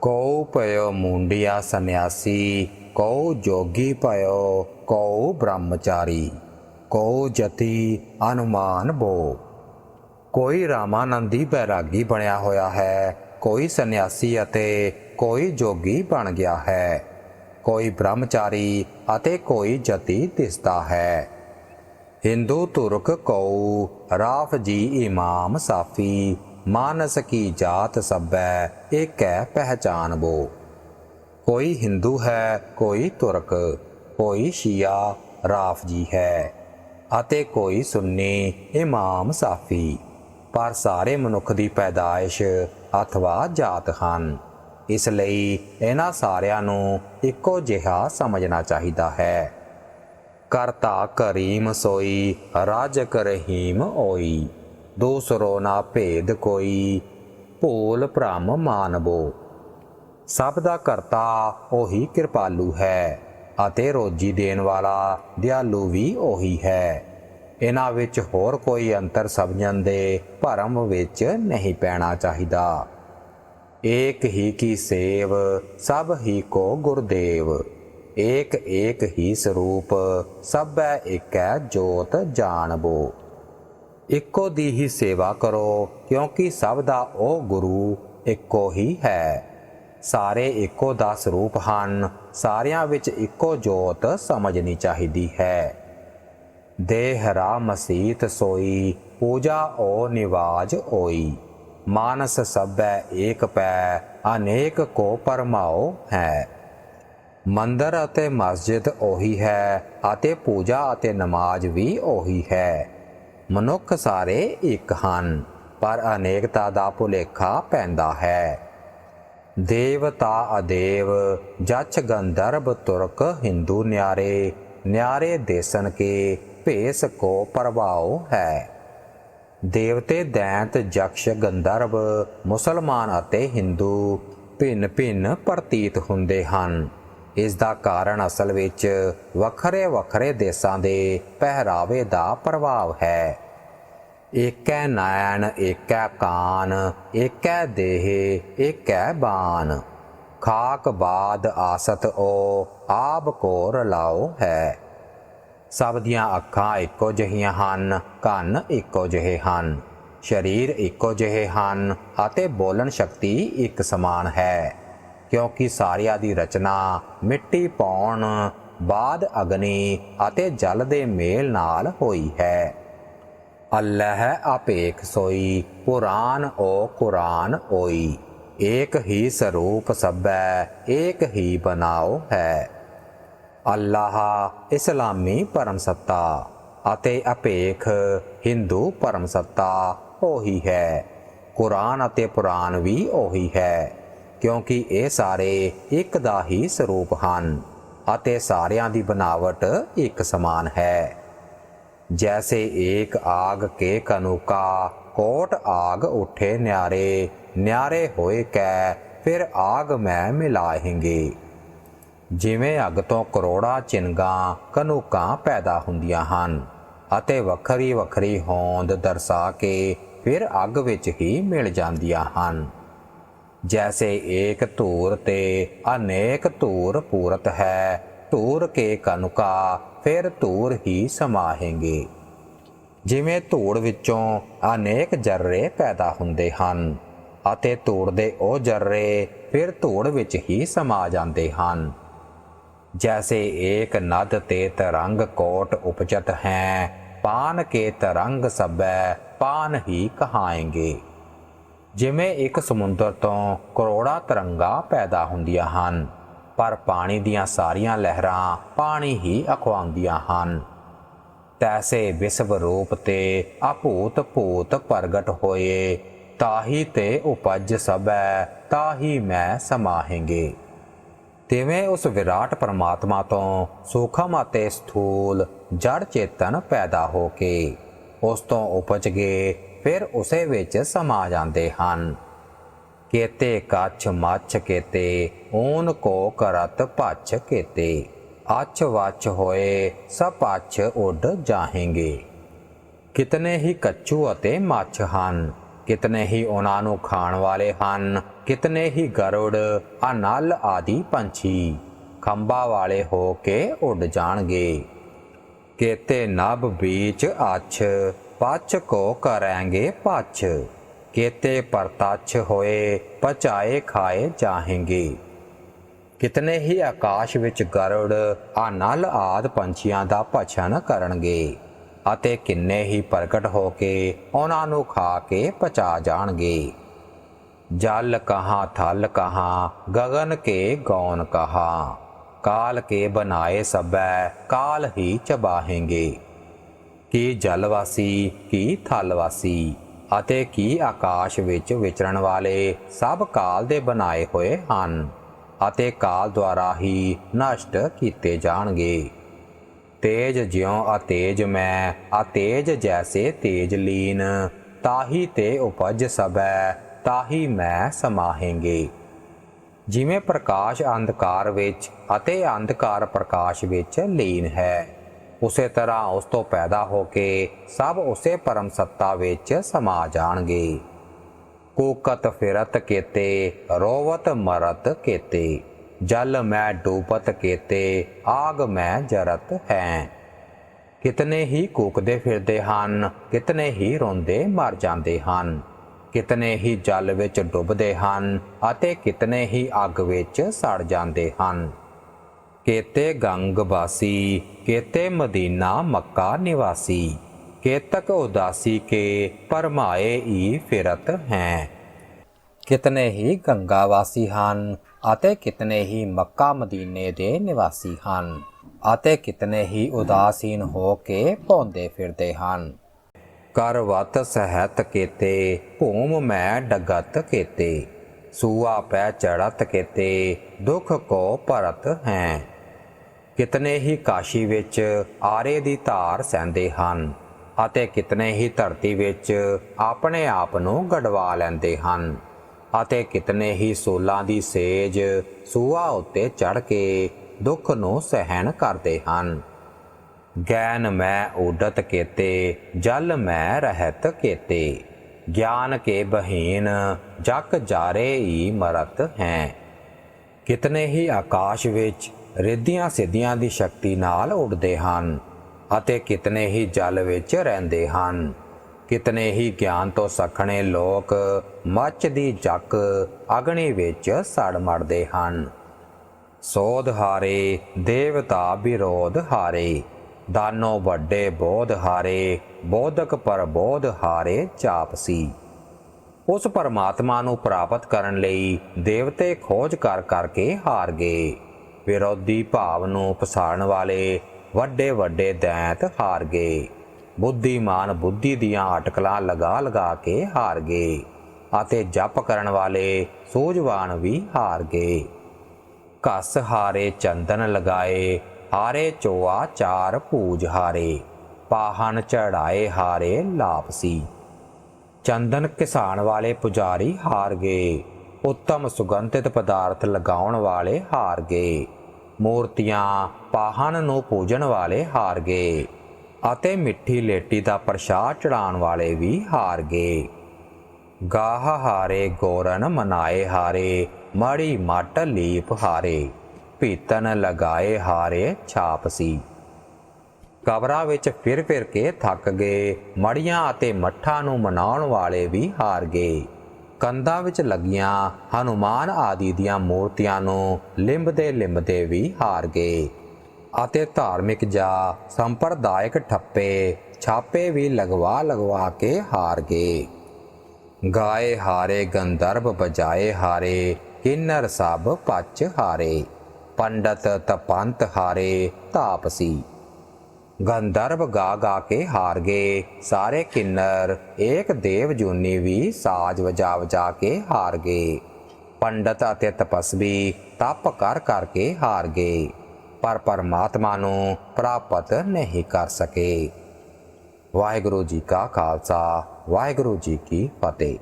Q ਭਇਓ ਮੁੰਡਿਆ ਸੰਨਿਆਸੀ, Q ਜੋਗੀ ਭਇਓ, ਕਉ ਬ੍ਰਹਮਚਾਰੀ, ਕਉ ਜਤੀ ਅਨੁਮਾਨ ਬੋ। ਕੋਈ ਰਾਮਾਨੰਦੀ ਬੈਰਾਗੀ ਬਣਿਆ ਹੋਇਆ ਹੈ, ਕੋਈ ਸੰਨਿਆਸੀ ਅਤੇ ਕੋਈ ਜੋਗੀ ਬਣ ਗਿਆ ਹੈ। ਕੋਈ ਬ੍ਰਹਮਚਾਰੀ ਅਤੇ ਕੋਈ ਜਤੀ ਦਿਸਦਾ ਹੈ। ਹਿੰਦੂ ਤੁਰਕ ਕਉ ਰਾਫ ਜੀ ਇਮਾਮ ਸਾਫੀ ਮਾਨਸ ਕੀ ਜਾਤ ਸਭੈ, ਏਕੈ ਪਹਿਚਾਨ ਬੋ। ਕੋਈ ਹਿੰਦੂ ਹੈ, ਕੋਈ ਤੁਰਕ, ਕੋਈ ਸ਼ੀਆ ਰਾਫਜੀ ਹੈ, ਅਤੇ ਕੋਈ ਸੁੰਨੀ, ਇਮਾਮ ਸਾਫੀ। ਪਰ ਸਾਰੇ ਮਨੁੱਖ ਦੀ ਪੈਦਾਇਸ਼ ਅਥਵਾ ਜਾਤ ਹਨ। ਇਸ ਲਈ ਇਹਨਾਂ ਸਾਰਿਆਂ ਨੂੰ ਇੱਕੋ ਜਿਹਾ ਸਮਝਣਾ ਚਾਹੀਦਾ ਹੈ। ਕਰਤਾ ਕਰੀਮ ਸੋਈ, ਰਾਜਕ ਰਹੀਮ ਓਈ। ਦੂਸਰੋ ਨਾ ਭੇਦ ਕੋਈ, ਭੂਲ ਭ੍ਰਮ ਮਾਨਬੋ ਸਭ ਦਾ ਕਰਤਾ ਉਹੀ ਕਿਰਪਾਲੂ ਹੈ, ਅਤੇ ਰੋਜੀ ਦੇਣ ਵਾਲਾ ਦਿਆਲੂ ਵੀ ਉਹੀ ਹੈ। ਇਹਨਾਂ ਵਿੱਚ ਹੋਰ ਕੋਈ ਅੰਤਰ ਸਮਝਣ ਦੇ ਭਰਮ ਵਿੱਚ ਨਹੀਂ ਪੈਣਾ ਚਾਹੀਦਾ। ਏਕ ਹੀ ਕੀ ਸੇਵ, ਸਭ ਹੀ ਕੋ ਗੁਰਦੇਵ। ਏਕ ਏਕ ਹੀ ਸਰੂਪ, ਸਭੈ ਏਕੈ ਜੋਤ ਜਾਣਬੋ। ਇੱਕੋ ਦੀ ਹੀ ਸੇਵਾ ਕਰੋ, ਕਿਉਂਕਿ ਸਭ ਦਾ ਉਹ ਗੁਰੂ ਇੱਕੋ ਹੀ ਹੈ। ਸਾਰੇ ਇੱਕੋ ਦਾ ਸਰੂਪ ਹਨ, ਸਾਰਿਆਂ ਵਿੱਚ ਇੱਕੋ ਜੋਤ ਸਮਝਣੀ ਚਾਹੀਦੀ ਹੈ। ਦੇਹ ਰਾ ਮਸੀਤ ਸੋਈ, ਪੂਜਾ ਓ ਨਿਵਾਜ ਓਈ ਮਾਨਸ ਸਭੈ ਏਕ ਪੈ, ਅਨੇਕ ਕੋ ਪਰਮਾਓ ਹੈ। ਮੰਦਰ ਅਤੇ ਮਸਜਿਦ ਉਹੀ ਹੈ, ਅਤੇ ਪੂਜਾ ਅਤੇ ਨਮਾਜ਼ ਵੀ ਉਹੀ ਹੈ। ਮਨੁੱਖ ਸਾਰੇ ਇੱਕ ਹਨ, ਪਰ ਅਨੇਕਤਾ ਦਾ ਭੁਲੇਖਾ ਪੈਂਦਾ ਹੈ। ਦੇਵਤਾ ਅਦੇਵ, ਜਛ ਗੰਧਰਵ ਤੁਰਕ ਹਿੰਦੂ ਨਿਆਰੇ ਨਿਆਰੇ ਦੇਸਨ ਕੇ ਭੇਸ ਕੋ ਪ੍ਰਭਾਵ ਹੈ। ਦੇਵਤੇ ਦੈਂਤ, ਜਕਸ਼ ਗੰਧਰਵ, ਮੁਸਲਮਾਨ ਅਤੇ ਹਿੰਦੂ ਭਿੰਨ ਭਿੰਨ ਪ੍ਰਤੀਤ ਹੁੰਦੇ ਹਨ। ਇਸ ਦਾ ਕਾਰਨ ਅਸਲ ਵਿੱਚ ਵੱਖਰੇ ਵੱਖਰੇ ਦੇਸ਼ਾਂ ਦੇ ਪਹਿਰਾਵੇ ਦਾ ਪ੍ਰਭਾਵ ਹੈ। ਏਕੈ ਨੈਣ ਏਕੈ ਕਾਨ ਏਕੈ ਦੇਹ ਏਕੈ ਬਾਨ। ਖਾਕ ਬਾਦ ਆਸਤ ਓ, ਆਬ ਕੋ ਰਲਾਓ ਹੈ। ਸਭ ਦੀਆਂ ਅੱਖਾਂ ਇੱਕੋ ਜਿਹੀਆਂ ਹਨ, ਕੰਨ ਇੱਕੋ ਜਿਹੇ ਹਨ, ਸਰੀਰ ਇੱਕੋ ਜਿਹੇ ਹਨ ਅਤੇ ਬੋਲਣ ਸ਼ਕਤੀ ਇੱਕ ਸਮਾਨ ਹੈ। ਕਿਉਂਕਿ ਸਾਰਿਆਂ ਦੀ ਰਚਨਾ ਮਿੱਟੀ ਪਾਉਣ, ਬਾਦ ਅਗਨੀ ਅਤੇ ਜਲ ਦੇ ਮੇਲ ਨਾਲ ਹੋਈ ਹੈ। ਅੱਲਾਹ ਆਪੇਖ ਸੋਈ ਕੁਰਾਨ ਓ ਕੁਰਾਨ ਓਈ। ਏਕ ਹੀ ਸਰੂਪ ਸਭੈ, ਏਕ ਹੀ ਬਨਾਓ ਹੈ। ਅੱਲਾਹ ਇਸਲਾਮੀ ਪਰਮ ਸੱਤਾ ਅਤੇ ਅਪੇਖ ਹਿੰਦੂ ਪਰਮ ਸੱਤਾ ਉਹੀ ਹੈ। ਕੁਰਾਨ ਅਤੇ ਪੁਰਾਨ ਵੀ ਉਹੀ ਹੈ। ਕਿਉਂਕਿ ਇਹ ਸਾਰੇ ਇੱਕ ਦਾ ਹੀ ਸਰੂਪ ਹਨ ਅਤੇ ਸਾਰਿਆਂ ਦੀ ਬਨਾਵਟ ਇੱਕ ਸਮਾਨ ਹੈ। ਜੈਸੇ ਏਕ ਆਗ ਕੇ ਕਨੂਕਾ, ਕੋਟ ਆਗ ਉਠੇ ਨਿਆਰੇ ਨਿਆਰੇ ਹੋਏ ਕੈ, ਫਿਰ ਆਗ ਮੈਂ ਮਿਲਾਹਿੰਗੇ ਜਿਵੇਂ ਅਗ ਤੋਂ ਕਰੋੜਾ ਚਿੰਗਾ ਕਨੂਕਾਂ ਪੈਦਾ ਹੁੰਦੀਆਂ ਹਨ ਅਤੇ ਵੱਖਰੀ ਵੱਖਰੀ ਹੋਂਦ ਦਰਸਾ ਕੇ ਫਿਰ ਅੱਗ ਵਿੱਚ ਹੀ ਮਿਲ ਜਾਂਦੀਆਂ ਹਨ। ਜੈਸੇ ਏਕ ਧੂਰ ਤੇ ਅਨੇਕ ਧੂਰ ਪੂਰਤ ਹੈ, ਧੂਰ ਕੇ ਕਨੁਕਾ ਫਿਰ ਧੂਰ ਹੀ ਸਮਾहेंगे ਜਿਵੇਂ ਧੂੜ ਵਿੱਚੋਂ ਅਨੇਕ ਜਰਰੇ ਪੈਦਾ ਹੁੰਦੇ ਹਨ ਅਤੇ ਧੂੜ ਦੇ ਉਹ ਜਰਰੇ ਫਿਰ ਧੂੜ ਵਿੱਚ ਹੀ ਸਮਾ ਜਾਂਦੇ ਹਨ। ਜੈਸੇ ਏਕ ਨਦ ਤੇ ਤਰੰਗ ਕੋਟ ਉਪਜਤ ਹੈ, ਪਾਨ ਕੇ ਤਰੰਗ ਸਭੈ ਪਾਨ ਹੀ ਕਹਾਏਂਗੇ। ਜਿਵੇਂ ਇੱਕ ਸਮੁੰਦਰ ਤੋਂ ਕਰੋੜਾਂ ਤਰੰਗਾਂ ਪੈਦਾ ਹੁੰਦੀਆਂ ਹਨ, ਪਰ ਪਾਣੀ ਦੀਆਂ ਸਾਰੀਆਂ ਲਹਿਰਾਂ ਪਾਣੀ ਹੀ ਅਖਵਾਉਂਦੀਆਂ ਹਨ। ਤੈਸੇ ਵਿਸਵ ਰੂਪ ਤੇ ਅਭੂਤ ਭੂਤ ਪ੍ਰਗਟ ਹੋਏ, ਤਾਹੀ ਤੇ ਉਪਜ ਸਭੈ, ਤਾਹੀ ਮੈਂ ਸਮਾहेंगे ਤਿਵੇਂ ਉਸ ਵਿਰਾਟ ਪਰਮਾਤਮਾ ਤੋਂ ਸੂਖਮ ਅਤੇ ਸਥੂਲ ਜੜ ਚੇਤਨ ਪੈਦਾ ਹੋ ਕੇ, ਉਸ ਤੋਂ ਉਪਜ ਗਏ ਫਿਰ ਉਸੇ ਵਿੱਚ ਸਮਾ ਜਾਂਦੇ ਹਨ। ਕੇਤੇ ਕੱਛ ਮੱਛ ਕੇਤੇ, ਊਨ ਕੋ ਕਰਤ ਭੱਛ ਕੇਤੇ। ਅੱਛ ਵੱਛ ਹੋਏ, ਸਭ ਅੱਛ ਉੱਡ ਜਾਹੇਂਗੇ। ਕਿਤਨੇ ਹੀ ਕੱਚੂ ਅਤੇ ਮੱਛ ਹਨ, ਕਿਤਨੇ ਹੀ ਉਹਨਾਂ ਨੂੰ ਖਾਣ ਵਾਲੇ ਹਨ, ਕਿਤਨੇ ਹੀ ਗਰੁੜ, ਅਨਲ ਆਦਿ ਪੰਛੀ ਖੰਭਾ ਵਾਲੇ ਹੋ ਕੇ ਉੱਡ ਜਾਣਗੇ। ਕੇਤੇ ਨਭ ਬੀਚ ਅੱਛ ਪਛ ਕੋ ਕਰਾਂਗੇ ਪਛ। केते परताच्छ होए पचाए खाए जाएंगे ਕਿਤਨੇ ਹੀ ਆਕਾਸ਼ ਵਿੱਚ ਗਰੜ ਆਨਲ ਆਦ ਪੰਛੀਆਂ ਦਾ ਭਛਨ ਕਰਨਗੇ, ਅਤੇ ਕਿੰਨੇ ਹੀ ਪ੍ਰਗਟ ਹੋ ਕੇ ਉਹਨਾਂ ਨੂੰ ਖਾ ਕੇ ਪਚਾ ਜਾਣਗੇ। ਜਲ ਕਹਾ, ਥਲ ਕਹਾ, ਗगन ਕੇ ਗੌਨ ਕਹਾ। ਕਾਲ ਕੇ ਬਨਾਏ ਸਭੈ, ਕਾਲ ਹੀ ਚਬਾਹੇਂਗੇ। ਕੀ ਜਲਵਾਸੀ ਕੀ ਥਲਵਾਸੀ ਅਤੇ ਕੀ ਆਕਾਸ਼ ਵਿੱਚ ਵਿਚਰਨ ਵਾਲੇ ਸਭ ਕਾਲ ਦੇ ਬਣਾਏ ਹੋਏ ਹਨ ਅਤੇ ਕਾਲ ਦੁਆਰਾ ਹੀ ਨਸ਼ਟ ਕੀਤੇ ਜਾਣਗੇ। ਤੇਜ ਜਿਉ ਅਤੇਜ ਮੈਂ, ਅਤੇਜ ਜੈਸੇ ਤੇਜ ਲੀਨ, ਤਾਹੀ ਤੇ ਉਪਜ ਸਭੈ, ਤਾਹੀ ਮੈਂ ਸਮਾਹੇਂਗੇ। ਜਿਵੇਂ ਪ੍ਰਕਾਸ਼ ਅੰਧਕਾਰ ਵਿੱਚ ਅਤੇ ਅੰਧਕਾਰ ਪ੍ਰਕਾਸ਼ ਵਿੱਚ ਲੀਨ ਹੈ ਉਸੇ ਤਰ੍ਹਾਂ ਉਸ ਤੋਂ ਪੈਦਾ ਹੋ ਕੇ ਸਭ ਉਸੇ ਪਰਮ ਸੱਤਾ ਵਿੱਚ ਸਮਾ ਜਾਣਗੇ। ਕੂਕਤ ਫਿਰਤ ਕੇਤੇ, ਰੋਵਤ ਮਰਤ ਕੇਤੇ, ਜਲ ਮੈਂ ਡੂਬਤ ਕੇਤੇ, ਆਗ ਮੈਂ ਜਰਤ ਹੈ। ਕਿਤਨੇ ਹੀ ਕੂਕਦੇ ਫਿਰਦੇ ਹਨ, ਕਿਤਨੇ ਹੀ ਰੋਂਦੇ ਮਰ ਜਾਂਦੇ ਹਨ, ਕਿਤਨੇ ਹੀ ਜਲ ਵਿੱਚ ਡੁੱਬਦੇ ਹਨ ਅਤੇ ਕਿਤਨੇ ਹੀ ਅੱਗ ਵਿੱਚ ਸੜ ਜਾਂਦੇ ਹਨ। ਕੇਤੇ ਗੰਗ ਵਾਸੀ, ਕੇਤੇ ਮਦੀਨਾ ਮੱਕਾ ਨਿਵਾਸੀ, ਕੇਤਕ ਉਦਾਸੀ ਕੇ ਪਰਮਾਏ ਈ ਫਿਰਤ ਹੈ। ਕਿਤਨੇ ਹੀ ਗੰਗਾ ਵਾਸੀ ਹਨ ਅਤੇ ਕਿਤਨੇ ਹੀ ਮੱਕਾ ਮਦੀਨੇ ਦੇ ਨਿਵਾਸੀ ਹਨ ਅਤੇ ਕਿਤਨੇ ਹੀ ਉਦਾਸੀਨ ਹੋ ਕੇ ਭੌਂਦੇ ਫਿਰਦੇ ਹਨ। ਕਰਵਤ ਸਹਿਤ ਕੇਤੇ, ਭੂਮ ਮੈਂ ਡਗਤ ਕੇਤੇ, ਸੂਆ ਪੈ ਚੜਤ ਕੇਤੇ, ਦੁਖ ਕੋ ਭਰਤ ਹੈ। ਕਿਤਨੇ ਹੀ ਕਾਸ਼ੀ ਵਿੱਚ ਆਰੇ ਦੀ ਧਾਰ ਸਹਿੰਦੇ ਹਨ ਅਤੇ ਕਿਤਨੇ ਹੀ ਧਰਤੀ ਵਿੱਚ ਆਪਣੇ ਆਪ ਨੂੰ ਗੜਵਾ ਲੈਂਦੇ ਹਨ ਅਤੇ ਕਿਤਨੇ ਹੀ ਸੋਲਾਂ ਦੀ ਸੇਜ ਸੂਆ ਉੱਤੇ ਚੜ ਕੇ ਦੁੱਖ ਨੂੰ ਸਹਿਣ ਕਰਦੇ ਹਨ। ਗੈਨ ਮੈਂ ਉਡਤ ਕੇਤੇ, ਜਲ ਮੈਂ ਰਹਿਤ ਕੇਤੇ। ਗਿਆਨ ਕੇ ਬਹੀਨ, ਜਕ ਜਾਰੇ ਹੀ ਮਰਤ ਹੈ। ਕਿਤਨੇ ਹੀ ਆਕਾਸ਼ ਵਿੱਚ ਰਿੱਧੀਆਂ ਸਿੱਧੀਆਂ ਦੀ ਸ਼ਕਤੀ ਨਾਲ ਉੱਡਦੇ ਹਨ ਅਤੇ ਕਿਤਨੇ ਹੀ ਜਲ ਵਿੱਚ ਰਹਿੰਦੇ ਹਨ। ਕਿਤਨੇ ਹੀ ਗਿਆਨ ਤੋਂ ਸਖਣੇ ਲੋਕ ਮੱਚ ਦੀ ਜੱਕ ਅਗਨੀ ਵਿੱਚ ਸੜ ਮੜਦੇ ਹਨ। ਸੋਧ ਹਾਰੇ, ਦੇਵਤਾ ਵਿਰੋਧ ਹਾਰੇ, ਦਾਨੋ ਵੱਡੇ ਬੋਧ ਹਾਰੇ, ਬੋਧਕ ਪਰਬੋਧ ਹਾਰੇ ਚਾਪਸੀ। ਉਸ ਪਰਮਾਤਮਾ ਨੂੰ ਪ੍ਰਾਪਤ ਕਰਨ ਲਈ ਦੇਵਤੇ ਖੋਜ ਕਰ ਕਰਕੇ ਹਾਰ ਗਏ। ਵਿਰੋਧੀ ਭਾਵ ਨੂੰ ਪਸਾਰਨ ਵਾਲੇ ਵੱਡੇ ਵੱਡੇ ਦੈਂਤ ਹਾਰ ਗਏ। ਬੁੱਧੀਮਾਨ ਬੁੱਧੀ ਦੀਆਂ ਅਟਕਲਾਂ ਲਗਾ ਲਗਾ ਕੇ ਹਾਰ ਗਏ ਅਤੇ ਜਪ ਕਰਨ ਵਾਲੇ ਸੂਝਵਾਨ ਵੀ ਹਾਰ ਗਏ। ਘਸ ਹਾਰੇ ਚੰਦਨ ਲਗਾਏ, ਹਾਰੇ ਚੋਆ ਚਾਰ ਪੂਜ ਹਾਰੇ ਪਾਹਨ ਚੜਾਏ ਹਾਰੇ ਲਾਪਸੀ। ਚੰਦਨ ਕਿਸਾਨ ਵਾਲੇ ਪੁਜਾਰੀ ਹਾਰ ਗਏ, ਉੱਤਮ ਸੁਗੰਧਿਤ ਪਦਾਰਥ ਲਗਾਉਣ ਵਾਲੇ ਹਾਰ ਗਏ। ਮੂਰਤੀਆਂ ਪਾਹਣ ਨੂੰ ਪੂਜਣ ਵਾਲੇ ਹਾਰ ਗਏ ਅਤੇ ਮਿੱਠੀ ਲੇਟੀ ਦਾ ਪ੍ਰਸ਼ਾਦ ਚੜਾਉਣ ਵਾਲੇ ਵੀ ਹਾਰ ਗਏ ਗਾਹ ਹਾਰੇ ਗੋਰਨ ਮਨਾਏ ਹਾਰੇ, ਮੜੀ ਮਟ ਲੀਪ ਹਾਰੇ ਪੀਤਨ ਲਗਾਏ ਹਾਰੇ ਛਾਪ ਸੀ ਕਬਰਾਂ ਵਿੱਚ ਫਿਰ ਫਿਰ ਕੇ ਥੱਕ ਗਏ, ਮੜੀਆਂ ਅਤੇ ਮੱਠਾਂ ਨੂੰ ਮਨਾਉਣ ਵਾਲੇ ਵੀ ਹਾਰ ਗਏ ਕੰਧਾਂ ਵਿੱਚ ਲੱਗੀਆਂ ਹਨੂਮਾਨ ਆਦਿ ਦੀਆਂ ਮੂਰਤੀਆਂ ਨੂੰ ਲਿੰਬਦੇ ਲਿੰਬਦੇ ਵੀ ਹਾਰ ਗਏ। ਅਤੇ ਧਾਰਮਿਕ ਜਾਂ ਸੰਪਰਦਾਇਕ ਠੱਪੇ, ਛਾਪੇ ਵੀ ਲਗਵਾ ਲਗਵਾ ਕੇ ਹਾਰ ਗਏ। ਗਾਏ ਹਾਰੇ ਗੰਧਰਵ ਬਜਾਏ ਹਾਰੇ, ਕਿੰਨਰ ਸਭ ਪੱਚ ਹਾਰੇ। ਪੰਡਤ ਤਪੰਤ ਹਾਰੇ, ਤਾਪਸੀ। ਗੰਧਰਵ ਗਾ ਗਾ ਕੇ ਹਾਰ ਗਏ ਸਾਰੇ ਕਿੰਨਰ, ਏਕ ਦੇਵ ਜੂਨੀ ਵੀ ਸਾਜ ਵਜਾ ਵਜਾ ਕੇ ਹਾਰ ਗਏ ਪੰਡਤ ਅਤੇ ਤਪਸਵੀ ਤਪ ਕਰ ਕਰਕੇ ਹਾਰ ਗਏ ਪਰ ਪਰਮਾਤਮਾ ਨੂੰ ਪ੍ਰਾਪਤ ਨਹੀਂ ਕਰ ਸਕੇ। ਵਾਹਿਗੁਰੂ ਜੀ ਕਾ ਖਾਲਸਾ, ਵਾਹਿਗੁਰੂ ਜੀ ਕੀ ਫਤਿਹ।